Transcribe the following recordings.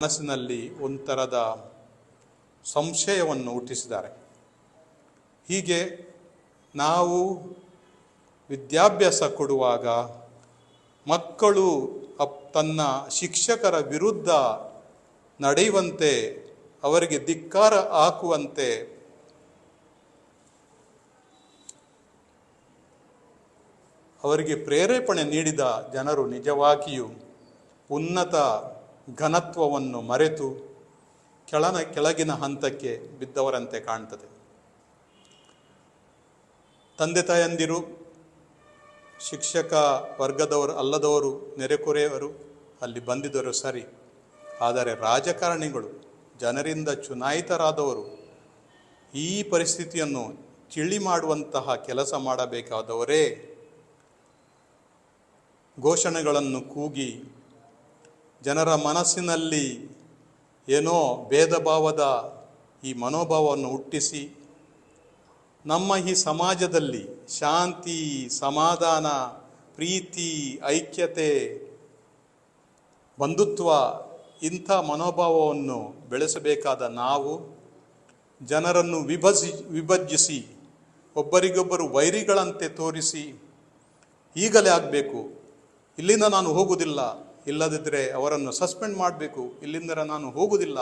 ಮನಸ್ಸಿನಲ್ಲಿ ಒಂಥರದ ಸಂಶಯವನ್ನು ಹುಟ್ಟಿಸಿದ್ದಾರೆ. ಹೀಗೆ ನಾವು ವಿದ್ಯಾಭ್ಯಾಸ ಕೊಡುವಾಗ ಮಕ್ಕಳು ಅಪ್ ತನ್ನ ಶಿಕ್ಷಕರ ವಿರುದ್ಧ ನಡೆಯುವಂತೆ ಅವರಿಗೆ ಧಿಕ್ಕಾರ ಹಾಕುವಂತೆ ಅವರಿಗೆ ಪ್ರೇರೇಪಣೆ ನೀಡಿದ ಜನರು ನಿಜವಾಗಿಯೂ ಉನ್ನತ ಘನತ್ವವನ್ನು ಮರೆತು ಕೆಳನ ಕೆಳಗಿನ ಹಂತಕ್ಕೆ ಬಿದ್ದವರಂತೆ ಕಾಣ್ತದೆ. ತಂದೆ ತಾಯಂದಿರು, ಶಿಕ್ಷಕ ವರ್ಗದವರು ಅಲ್ಲದವರು ನೆರೆಕೊರೆಯವರು ಅಲ್ಲಿ ಬಂದಿದ್ದರು ಸರಿ. ಆದರೆ ರಾಜಕಾರಣಿಗಳು, ಜನರಿಂದ ಚುನಾಯಿತರಾದವರು ಈ ಪರಿಸ್ಥಿತಿಯನ್ನು ತಿಳಿ ಮಾಡುವಂತಹ ಕೆಲಸ ಮಾಡಬೇಕಾದವರೇ ಘೋಷಣೆಗಳನ್ನು ಕೂಗಿ ಜನರ ಮನಸ್ಸಿನಲ್ಲಿ ಏನೋ ಭೇದ ಭಾವದ ಈ ಮನೋಭಾವವನ್ನು ಹುಟ್ಟಿಸಿ ನಮ್ಮ ಈ ಸಮಾಜದಲ್ಲಿ ಶಾಂತಿ, ಸಮಾಧಾನ, ಪ್ರೀತಿ, ಐಕ್ಯತೆ ಬಂಧುತ್ವ ಇಂಥ ಮನೋಭಾವವನ್ನು ಬೆಳೆಸಬೇಕಾದ ನಾವು ಜನರನ್ನು ವಿಭಜಿ, ವಿಭಜಿಸಿ, ಒಬ್ಬರಿಗೊಬ್ಬರು ವೈರಿಗಳಂತೆ ತೋರಿಸಿ ಈಗಲೇ ಆಗಬೇಕು. ಇಲ್ಲಿಂದ ನಾನು ಹೋಗುವುದಿಲ್ಲ. ಇಲ್ಲದಿದ್ದರೆ ಅವರನ್ನು ಸಸ್ಪೆಂಡ್ ಮಾಡಬೇಕು. ಇಲ್ಲಿಂದ ನಾನು ಹೋಗುವುದಿಲ್ಲ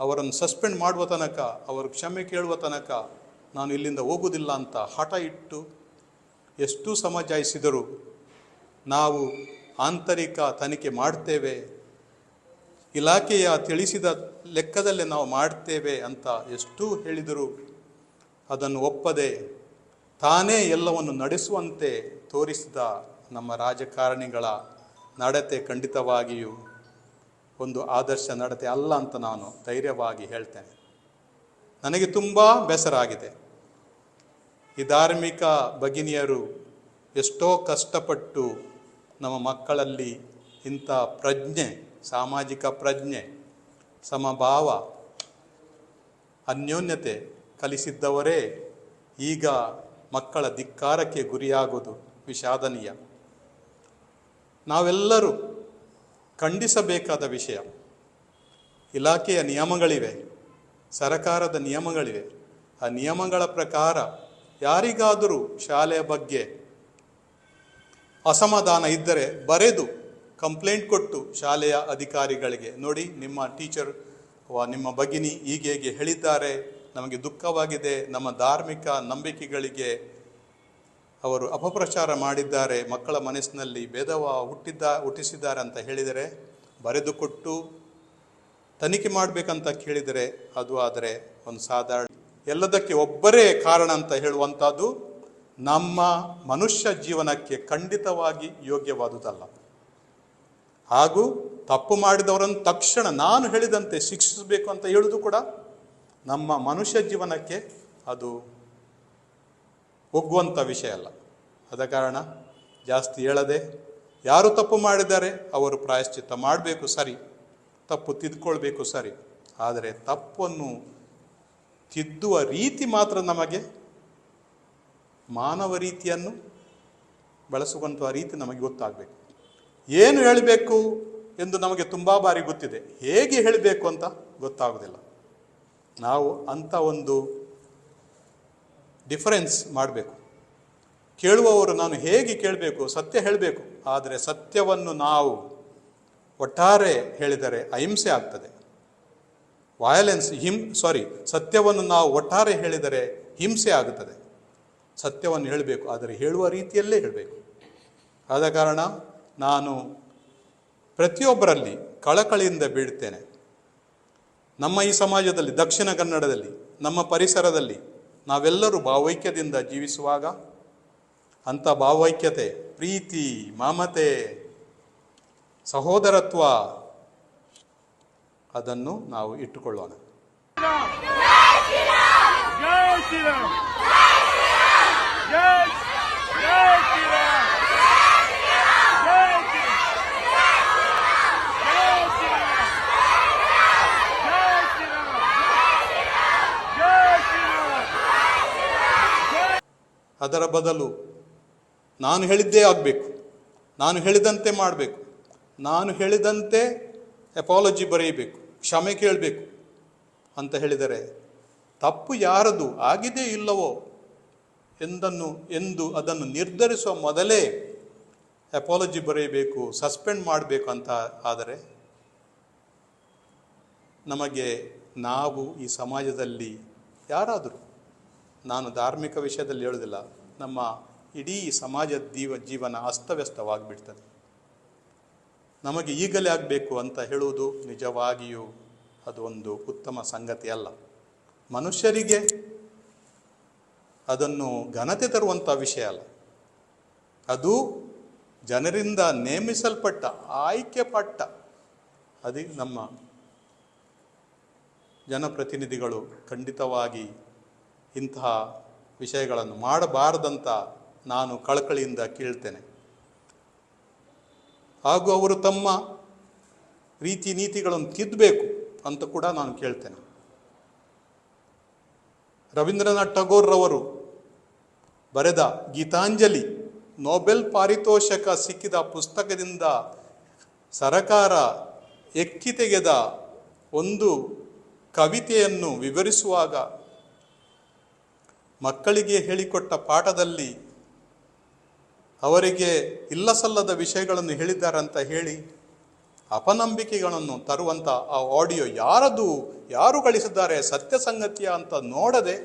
ಅವರನ್ನು ಸಸ್ಪೆಂಡ್ ಮಾಡುವ ತನಕ, ಅವರು ಕ್ಷಮೆ ಕೇಳುವ ತನಕ ನಾನು ಇಲ್ಲಿಂದ ಹೋಗುವುದಿಲ್ಲ ಅಂತ ಹಠ ಇಟ್ಟು ಎಷ್ಟು ಸಮಜಾಯಿಸಿದರೂ ನಾವು ಆಂತರಿಕ ತನಿಖೆ ಮಾಡ್ತೇವೆ. ಇಲಾಖೆಯ ತಿಳಿಸಿದ ಲೆಕ್ಕದಲ್ಲೇ ನಾವು ಮಾಡ್ತೇವೆ ಅಂತ ಎಷ್ಟು ಹೇಳಿದರು ಅದನ್ನು ಒಪ್ಪದೆ ತಾನೇ ಎಲ್ಲವನ್ನು ನಡೆಸುವಂತೆ ತೋರಿಸಿದ ನಮ್ಮ ರಾಜಕಾರಣಿಗಳ ನಡತೆ ಖಂಡಿತವಾಗಿಯೂ ಒಂದು ಆದರ್ಶ ನಡತೆ ಅಲ್ಲ ಅಂತ ನಾನು ಧೈರ್ಯವಾಗಿ ಹೇಳ್ತೇನೆ. ನನಗೆ ತುಂಬ ಬೇಸರ ಆಗಿದೆ. ಈ ಧಾರ್ಮಿಕ ಭಗಿನಿಯರು ಎಷ್ಟೋ ಕಷ್ಟಪಟ್ಟು ನಮ್ಮ ಮಕ್ಕಳಲ್ಲಿ ಇಂಥ ಪ್ರಜ್ಞೆ, ಸಾಮಾಜಿಕ ಪ್ರಜ್ಞೆ, ಸಮಭಾವ, ಅನ್ಯೋನ್ಯತೆ ಕಲಿಸಿದ್ದವರೇ ಈಗ ಮಕ್ಕಳ ಧಿಕ್ಕಾರಕ್ಕೆ ಗುರಿಯಾಗೋದು ವಿಷಾದನೀಯ. ನಾವೆಲ್ಲರೂ ಖಂಡಿಸಬೇಕಾದ ವಿಷಯ. ಇಲಾಖೆಯ ನಿಯಮಗಳಿವೆ, ಸರಕಾರದ ನಿಯಮಗಳಿವೆ. ಆ ನಿಯಮಗಳ ಪ್ರಕಾರ ಯಾರಿಗಾದರೂ ಶಾಲೆಯ ಬಗ್ಗೆ ಅಸಮಾಧಾನ ಇದ್ದರೆ ಬರೆದು ಕಂಪ್ಲೇಂಟ್ ಕೊಟ್ಟು ಶಾಲೆಯ ಅಧಿಕಾರಿಗಳಿಗೆ. ನೋಡಿ, ನಿಮ್ಮ ಟೀಚರ್ ನಿಮ್ಮ ಭಗಿನಿ ಹೀಗೆ ಹೇಗೆ ಹೇಳಿದ್ದಾರೆ. ನಮಗೆ ದುಃಖವಾಗಿದೆ. ನಮ್ಮ ಧಾರ್ಮಿಕ ನಂಬಿಕೆಗಳಿಗೆ ಅವರು ಅಪಪ್ರಚಾರ ಮಾಡಿದ್ದಾರೆ, ಮಕ್ಕಳ ಮನಸ್ಸಿನಲ್ಲಿ ಭೇದವ ಹುಟ್ಟಿದ್ದ, ಹುಟ್ಟಿಸಿದ್ದಾರೆ ಅಂತ ಹೇಳಿದರೆ, ಬರೆದುಕೊಟ್ಟು ತನಿಖೆ ಮಾಡಬೇಕಂತ ಕೇಳಿದರೆ ಅದು ಆದರೆ ಒಂದು ಸಾಧಾರಣ ಎಲ್ಲದಕ್ಕೆ ಒಬ್ಬರೇ ಕಾರಣ ಅಂತ ಹೇಳುವಂಥದ್ದು ನಮ್ಮ ಮನುಷ್ಯ ಜೀವನಕ್ಕೆ ಖಂಡಿತವಾಗಿ ಯೋಗ್ಯವಾದುದಲ್ಲ. ಹಾಗೂ ತಪ್ಪು ಮಾಡಿದವರನ್ನು ತಕ್ಷಣ ನಾನು ಹೇಳಿದಂತೆ ಶಿಕ್ಷಿಸಬೇಕು ಅಂತ ಹೇಳುವುದು ಕೂಡ ನಮ್ಮ ಮನುಷ್ಯ ಜೀವನಕ್ಕೆ ಅದು ಒಗ್ಗುವಂಥ ವಿಷಯ ಅಲ್ಲ. ಆದ ಕಾರಣ ಜಾಸ್ತಿ ಹೇಳದೆ ಯಾರು ತಪ್ಪು ಮಾಡಿದ್ದಾರೆ ಅವರು ಪ್ರಾಯಶ್ಚಿತ್ತ ಮಾಡಬೇಕು ಸರಿ, ತಪ್ಪು ತಿದ್ಕೊಳ್ಬೇಕು ಸರಿ. ಆದರೆ ತಪ್ಪನ್ನು ತಿದ್ದುವ ರೀತಿ ಮಾತ್ರ ನಮಗೆ ಮಾನವ ರೀತಿಯನ್ನು ಬಳಸುವಂಥ ರೀತಿ ನಮಗೆ ಗೊತ್ತಾಗಬೇಕು. ಏನು ಹೇಳಬೇಕು ಎಂದು ನಮಗೆ ತುಂಬ ಬಾರಿ ಗೊತ್ತಿದೆ. ಹೇಗೆ ಹೇಳಬೇಕು ಅಂತ ಗೊತ್ತಾಗೋದಿಲ್ಲ. ನಾವು ಅಂಥ ಒಂದು ಡಿಫರೆನ್ಸ್ ಮಾಡಬೇಕು. ಕೇಳುವವರು ನಾನು ಹೇಗೆ ಕೇಳಬೇಕು, ಸತ್ಯ ಹೇಳಬೇಕು, ಆದರೆ ಸತ್ಯವನ್ನು ನಾವು ಒಟ್ಟಾರೆ ಹೇಳಿದರೆ ಅಹಿಂಸೆ ಆಗ್ತದೆ. ವಯಲೆನ್ಸ್ ಹಿಂ ಸಾರಿ ಸತ್ಯವನ್ನು ನಾವು ಒಟ್ಟಾರೆ ಹೇಳಿದರೆ ಹಿಂಸೆ ಆಗುತ್ತದೆ. ಸತ್ಯವನ್ನು ಹೇಳಬೇಕು, ಆದರೆ ಹೇಳುವ ರೀತಿಯಲ್ಲೇ ಹೇಳಬೇಕು. ಆದ ಕಾರಣ ನಾನು ಪ್ರತಿಯೊಬ್ಬರಲ್ಲಿ ಕಳಕಳಿಯಿಂದ ಬೀಳ್ತೇನೆ. ನಮ್ಮ ಈ ಸಮಾಜದಲ್ಲಿ, ದಕ್ಷಿಣ ಕನ್ನಡದಲ್ಲಿ, ನಮ್ಮ ಪರಿಸರದಲ್ಲಿ ನಾವೆಲ್ಲರೂ ಭಾವೈಕ್ಯದಿಂದ ಜೀವಿಸುವಾಗ ಅಂಥ ಭಾವೈಕ್ಯತೆ ಪ್ರೀತಿ ಮಮತೆ ಸಹೋದರತ್ವ ಅದನ್ನು ನಾವು ಇಟ್ಟುಕೊಳ್ಳೋಣ. ಜಯ ಶ್ರೀರಾಮ್ ಜೈ ಜೈ ಶ್ರೀರಾಮ್ ಜೈ ಶ್ರೀರಾಮ್ ಜೈ ಶ್ರೀರಾಮ್ ಜೈ ಶ್ರೀರಾಮ್ ಜೈ ಶ್ರೀರಾಮ್ ಅದರ ಬದಲು ನಾನು ಹೇಳಿದ್ದೇ ಆಗಬೇಕು. ನಾನು ಹೇಳಿದಂತೆ ಮಾಡಬೇಕು. ನಾನು ಹೇಳಿದಂತೆ ಎಪಾಲಜಿ ಬರೆಯಬೇಕು. ಕ್ಷಮೆ ಕೇಳಬೇಕು ಅಂತ ಹೇಳಿದರೆ ತಪ್ಪು ಯಾರದು ಆಗಿದೆ ಇಲ್ಲವೋ ಎಂದನ್ನು, ಎಂದು ಅದನ್ನು ನಿರ್ಧರಿಸುವ ಮೊದಲೇ ಅಪಾಲಜಿ ಬರೆಯಬೇಕು ಸಸ್ಪೆಂಡ್ ಮಾಡಬೇಕು ಅಂತ ಆದರೆ ನಮಗೆ ನಾವು ಈ ಸಮಾಜದಲ್ಲಿ ಯಾರಾದರೂ ನಾನು ಧಾರ್ಮಿಕ ವಿಷಯದಲ್ಲಿ ಹೇಳೋದಿಲ್ಲ. ನಮ್ಮ ಇಡೀ ಸಮಾಜದ ಜೀವ ಜೀವನ ಅಸ್ತವ್ಯಸ್ತವಾಗಿಬಿಡ್ತದೆ. ನಮಗೆ ಈಗಲೇ ಆಗಬೇಕು ಅಂತ ಹೇಳುವುದು ನಿಜವಾಗಿಯೂ ಅದು ಒಂದು ಉತ್ತಮ ಸಂಗತಿ ಅಲ್ಲ. ಮನುಷ್ಯರಿಗೆ ಅದನ್ನು ಘನತೆ ತರುವಂಥ ವಿಷಯ ಅಲ್ಲ. ಅದು ಜನರಿಂದ ನೇಮಿಸಲ್ಪಟ್ಟ ಆಯ್ಕೆ ಪಟ್ಟ ಅದೇ ನಮ್ಮ ಜನಪ್ರತಿನಿಧಿಗಳು ಖಂಡಿತವಾಗಿ ಇಂತಹ ವಿಷಯಗಳನ್ನು ಮಾಡಬಾರದಂತ ನಾನು ಕಳಕಳಿಯಿಂದ ಕೇಳ್ತೇನೆ. ಹಾಗೂ ಅವರು ತಮ್ಮ ರೀತಿ ನೀತಿಗಳನ್ನು ತಿದ್ದಬೇಕು ಅಂತ ಕೂಡ ನಾನು ಕೇಳ್ತೇನೆ. ರವೀಂದ್ರನಾಥ್ ಟಗೋರ್ರವರು ಬರೆದ ಗೀತಾಂಜಲಿ ನೊಬೆಲ್ ಪಾರಿತೋಷಕ ಸಿಕ್ಕಿದ ಪುಸ್ತಕದಿಂದ ಸರಕಾರ ಎಕ್ಕಿ ತೆಗೆದ ಒಂದು ಕವಿತೆಯನ್ನು ವಿವರಿಸುವಾಗ ಮಕ್ಕಳಿಗೆ ಹೇಳಿಕೊಟ್ಟ ಪಾಠದಲ್ಲಿ ಅವರಿಗೆ ಇಲ್ಲಸಲ್ಲದ ವಿಷಯಗಳನ್ನು ಹೇಳಿದ್ದಾರಂತ ಹೇಳಿ ಅಪನಂಬಿಕೆಗಳನ್ನು ತರುವಂಥ ಆ ಆಡಿಯೋ ಯಾರದು, ಯಾರು ಗಳಿಸಿದ್ದಾರೆ, ಸತ್ಯ ಸಂಗತಿಯ ಅಂತ ನೋಡದೆ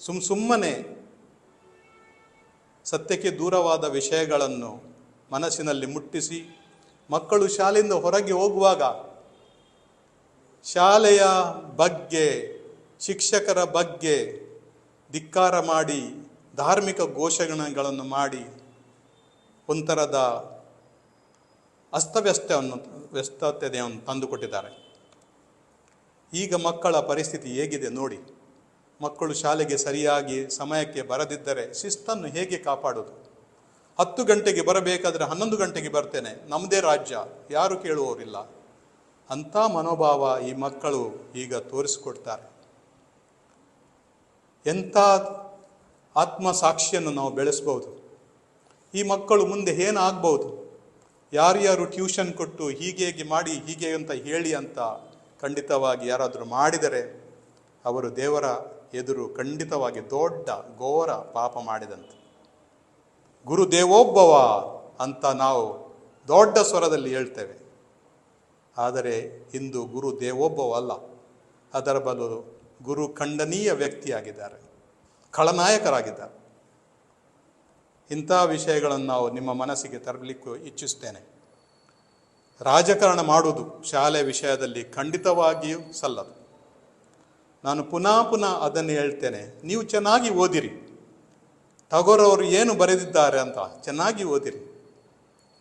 ಸುಮ್ ಸುಮ್ಮನೆ ಸತ್ಯಕ್ಕೆ ದೂರವಾದ ವಿಷಯಗಳನ್ನು ಮನಸ್ಸಿನಲ್ಲಿ ಮುಟ್ಟಿಸಿ ಮಕ್ಕಳು ಶಾಲೆಯಿಂದ ಹೊರಗೆ ಹೋಗುವಾಗ ಶಾಲೆಯ ಬಗ್ಗೆ ಶಿಕ್ಷಕರ ಬಗ್ಗೆ ಧಿಕ್ಕಾರ ಮಾಡಿ, ಧಾರ್ಮಿಕ ಘೋಷಣೆಗಳನ್ನು ಮಾಡಿ, ಒಂಥರದ ಅಸ್ತವ್ಯಸ್ತವನ್ನು, ವ್ಯಸ್ತತೆಯನ್ನು ತಂದುಕೊಟ್ಟಿದ್ದಾರೆ. ಈಗ ಮಕ್ಕಳ ಪರಿಸ್ಥಿತಿ ಹೇಗಿದೆ ನೋಡಿ. ಮಕ್ಕಳು ಶಾಲೆಗೆ ಸರಿಯಾಗಿ ಸಮಯಕ್ಕೆ ಬರದಿದ್ದರೆ ಶಿಸ್ತನ್ನು ಹೇಗೆ ಕಾಪಾಡೋದು ಹತ್ತು ಗಂಟೆಗೆ ಬರಬೇಕಾದರೆ ಹನ್ನೊಂದು ಗಂಟೆಗೆ ಬರ್ತೇನೆ, ನಮ್ಮದೇ ರಾಜ್ಯ, ಯಾರು ಕೇಳುವವರಿಲ್ಲ. ಅಂಥ ಮನೋಭಾವ ಈ ಮಕ್ಕಳು ಈಗ ತೋರಿಸಿಕೊಡ್ತಾರೆ. ಎಂಥ ಆತ್ಮಸಾಕ್ಷಿಯನ್ನು ನಾವು ಬೆಳೆಸ್ಬೋದು? ಈ ಮಕ್ಕಳು ಮುಂದೆ ಏನಾಗ್ಬೋದು? ಯಾರ್ಯಾರು ಟ್ಯೂಷನ್ ಕೊಟ್ಟು ಹೀಗೆ ಹೀಗೆ ಮಾಡಿ, ಹೀಗೆ ಅಂತ ಹೇಳಿ ಅಂತ ಖಂಡಿತವಾಗಿ ಯಾರಾದರೂ ಮಾಡಿದರೆ ಅವರು ದೇವರ ಎದುರು ಖಂಡಿತವಾಗಿ ದೊಡ್ಡ, ಘೋರ ಪಾಪ ಮಾಡಿದಂತೆ. ಗುರು ದೇವೋಬ್ಬವ ಅಂತ ನಾವು ದೊಡ್ಡ ಸ್ವರದಲ್ಲಿ ಹೇಳ್ತೇವೆ. ಆದರೆ ಇಂದು ಗುರು ದೇವೋಬ್ಬವ ಅಲ್ಲ ಅದರ ಬದಲು ಗುರು ಖಂಡನೀಯ ವ್ಯಕ್ತಿಯಾಗಿದ್ದಾರೆ. ಖಳನಾಯಕರಾಗಿದ್ದಾರೆ. ಇಂಥ ವಿಷಯಗಳನ್ನು ನಾವು ನಿಮ್ಮ ಮನಸ್ಸಿಗೆ ತರಲಿಕ್ಕೂ ಇಚ್ಛಿಸ್ತೇನೆ. ರಾಜಕಾರಣ ಮಾಡುವುದು ಶಾಲೆ ವಿಷಯದಲ್ಲಿ ಖಂಡಿತವಾಗಿಯೂ ಸಲ್ಲದು. ನಾನು ಪುನಃ ಪುನಃ ಅದನ್ನು ಹೇಳ್ತೇನೆ, ನೀವು ಚೆನ್ನಾಗಿ ಓದಿರಿ. ಟಗೋರ್ ಏನು ಬರೆದಿದ್ದಾರೆ ಅಂತ ಚೆನ್ನಾಗಿ ಓದಿರಿ.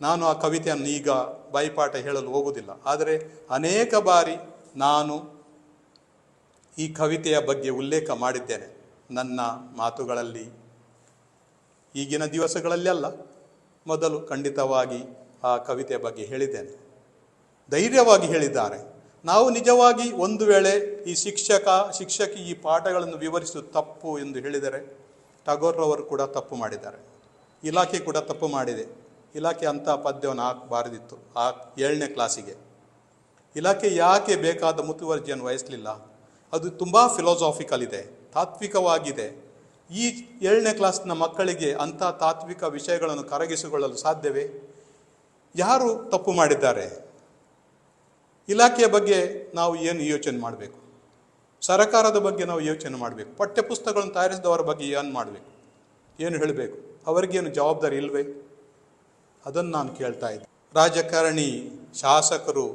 ನಾನು ಆ ಕವಿತೆಯನ್ನು ಈಗ ಬಾಯಿಪಾಠ ಹೇಳಲು ಹೋಗುವುದಿಲ್ಲ. ಆದರೆ ಅನೇಕ ಬಾರಿ ನಾನು ಈ ಕವಿತೆಯ ಬಗ್ಗೆ ಉಲ್ಲೇಖ ಮಾಡಿದ್ದೇನೆ ನನ್ನ ಮಾತುಗಳಲ್ಲಿ. ಈಗಿನ ದಿವಸಗಳಲ್ಲಿ ಅಲ್ಲ, ಮೊದಲು ಖಂಡಿತವಾಗಿ ಆ ಕವಿತೆಯ ಬಗ್ಗೆ ಹೇಳಿದ್ದೇನೆ. ಧೈರ್ಯವಾಗಿ ಹೇಳಿದ್ದಾರೆ. ನಾವು ನಿಜವಾಗಿ ಒಂದು ವೇಳೆ ಈ ಶಿಕ್ಷಕ, ಶಿಕ್ಷಕಿ ಈ ಪಾಠಗಳನ್ನು ವಿವರಿಸುವುದು ತಪ್ಪು ಎಂದು ಹೇಳಿದರೆ ಟಗೋರ್ರವರು ಕೂಡ ತಪ್ಪು ಮಾಡಿದ್ದಾರೆ. ಇಲಾಖೆ ಕೂಡ ತಪ್ಪು ಮಾಡಿದೆ. ಇಲಾಖೆ ಅಂತಹ ಪದ್ಯವನ್ನು ಹಾಕಬಾರದಿತ್ತು ಆ ಏಳನೇ ಕ್ಲಾಸಿಗೆ. ಇಲಾಖೆ ಯಾಕೆ ಬೇಕಾದ ಮುತುವರ್ಜಿಯನ್ನು ವಹಿಸಲಿಲ್ಲ? ಅದು ತುಂಬ ಫಿಲಾಸಾಫಿಕಲ್ ಇದೆ, ತಾತ್ವಿಕವಾಗಿದೆ. ಈ ಏಳನೇ ಕ್ಲಾಸ್ನ ಮಕ್ಕಳಿಗೆ ಅಂಥ ತಾತ್ವಿಕ ವಿಷಯಗಳನ್ನು ಕರಗಿಸಿಕೊಳ್ಳಲು ಸಾಧ್ಯವೇ? ಯಾರು ತಪ್ಪು ಮಾಡಿದ್ದಾರೆ? ಇಲಾಖೆಯ ಬಗ್ಗೆ ನಾವು ಏನು ಯೋಚನೆ ಮಾಡಬೇಕು? ಸರಕಾರದ ಬಗ್ಗೆ ನಾವು ಯೋಚನೆ ಮಾಡಬೇಕು. ಪಠ್ಯಪುಸ್ತಕಗಳನ್ನು ತಯಾರಿಸಿದವರ ಬಗ್ಗೆ ಏನು ಮಾಡಬೇಕು? ಏನು ಹೇಳಬೇಕು? ಅವರಿಗೇನು ಜವಾಬ್ದಾರಿ ಇಲ್ವೇ? ಅದನ್ನು ನಾನು ಕೇಳ್ತಾ ಇದ್ದೆ. ರಾಜಕಾರಣಿ ಶಾಸಕರು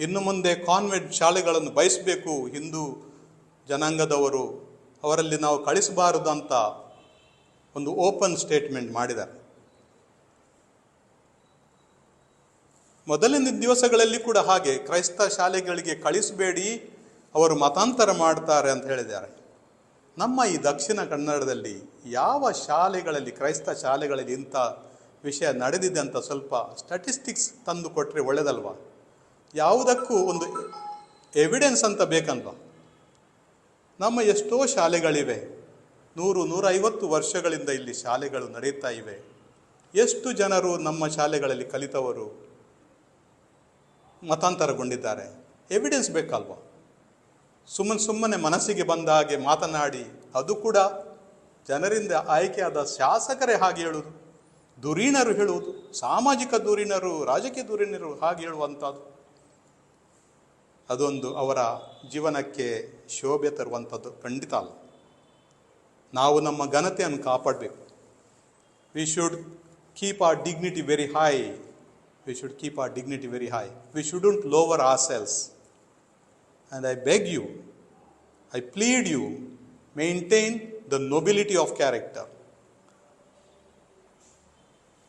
ಇನ್ನು ಮುಂದೆ ಕಾನ್ವೆಂಟ್ ಶಾಲೆಗಳನ್ನು ಬಯಸಬೇಕು, ಹಿಂದೂ ಜನಾಂಗದವರು ಅವರಲ್ಲಿ ನಾವು ಕಳಿಸಬಾರದು ಅಂತ ಒಂದು ಓಪನ್ ಸ್ಟೇಟ್ಮೆಂಟ್ ಮಾಡಿದ್ದಾರೆ. ಮೊದಲಿನ ದಿವಸಗಳಲ್ಲಿ ಕೂಡ ಹಾಗೆ ಕ್ರೈಸ್ತ ಶಾಲೆಗಳಿಗೆ ಕಳಿಸಬೇಡಿ, ಅವರು ಮತಾಂತರ ಮಾಡ್ತಾರೆ ಅಂತ ಹೇಳಿದ್ದಾರೆ. ನಮ್ಮ ಈ ದಕ್ಷಿಣ ಕನ್ನಡದಲ್ಲಿ ಯಾವ ಶಾಲೆಗಳಲ್ಲಿ, ಕ್ರೈಸ್ತ ಶಾಲೆಗಳಲ್ಲಿ ಇಂಥ ವಿಷಯ ನಡೆದಿದೆ ಅಂತ ಸ್ವಲ್ಪ ಸ್ಟಾಟಿಸ್ಟಿಕ್ಸ್ ತಂದು ಕೊಟ್ಟರೆ ಒಳ್ಳೆಯದಲ್ವಾ ಯಾವುದಕ್ಕೂ ಒಂದು ಎವಿಡೆನ್ಸ್ ಅಂತ ಬೇಕಲ್ವಾ? ನಮ್ಮ ಎಷ್ಟೋ ಶಾಲೆಗಳಿವೆ. ನೂರು, ನೂರೈವತ್ತು ವರ್ಷಗಳಿಂದ ಇಲ್ಲಿ ಶಾಲೆಗಳು ನಡೆಯುತ್ತಾ ಇವೆ. ಎಷ್ಟು ಜನರು ನಮ್ಮ ಶಾಲೆಗಳಲ್ಲಿ ಕಲಿತವರು? ಮತಾಂತರಗೊಂಡಿದ್ದಾರೆ. ಎವಿಡೆನ್ಸ್ ಬೇಕಲ್ವಾ? ಸುಮ್ಮನೆ ಸುಮ್ಮನೆ ಮನಸ್ಸಿಗೆ ಬಂದ ಹಾಗೆ ಮಾತನಾಡಿ, ಅದು ಕೂಡ ಜನರಿಂದ ಆಯ್ಕೆಯಾದ ಶಾಸಕರೇ ಹಾಗೆ ಹೇಳುವುದು ದುರೀಣರು ಹೇಳುವುದು, ಸಾಮಾಜಿಕ ಧುರೀಣರು ರಾಜಕೀಯ ದುರೀಣರು ಹಾಗೆ ಹೇಳುವಂಥದ್ದು. ಅದೊಂದು ಅವರ ಜೀವನಕ್ಕೆ ಶೋಭೆ ತರುವಂಥದ್ದು. ಖಂಡಿತ ಅಲ್ಲ. ನಾವು ನಮ್ಮ ಘನತೆಯನ್ನು ಕಾಪಾಡಬೇಕು. We should keep our dignity very high we should keep our dignity very high we shouldn't lower ourselves and I beg you I plead you maintain the nobility of character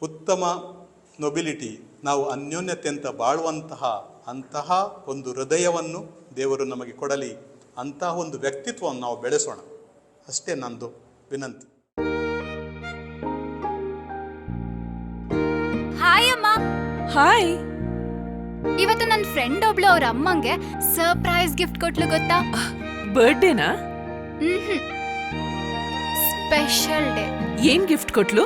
ಉತ್ತಮ ನೊಬಿಲಿಟಿ ನಾವು ಅನ್ಯೋನ್ಯತೆ ಅಂತ ಬಾಳುವಂತಹ ಅಂತಹ ಒಂದು ಹೃದಯವನ್ನು ದೇವರು ನಮಗೆ ಕೊಡಲಿ ಅಂತಹ ಒಂದು ವ್ಯಕ್ತಿತ್ವವನ್ನು ನಾವು ಬೆಳೆಸೋಣ. ಅಷ್ಟೇ ನಂದು ವಿನಂತಿ. ಹಾಯ್ ಅಮ್ಮ. ಹಾಯ್ ಇವತ್ತು ನನ್ನ ಫ್ರೆಂಡ್ ಒಬ್ಳು ಅವ್ರ ಅಮ್ಮಂಗೆ ಸರ್ಪ್ರೈಸ್ ಗಿಫ್ಟ್ ಕೊಟ್ಲು ಗೊತ್ತಾ? ಬರ್ಡೇನಾ ಸ್ಪೆಷಲ್ ಡೇ ಏನ್ ಗಿಫ್ಟ್ ಕೊಟ್ಲು?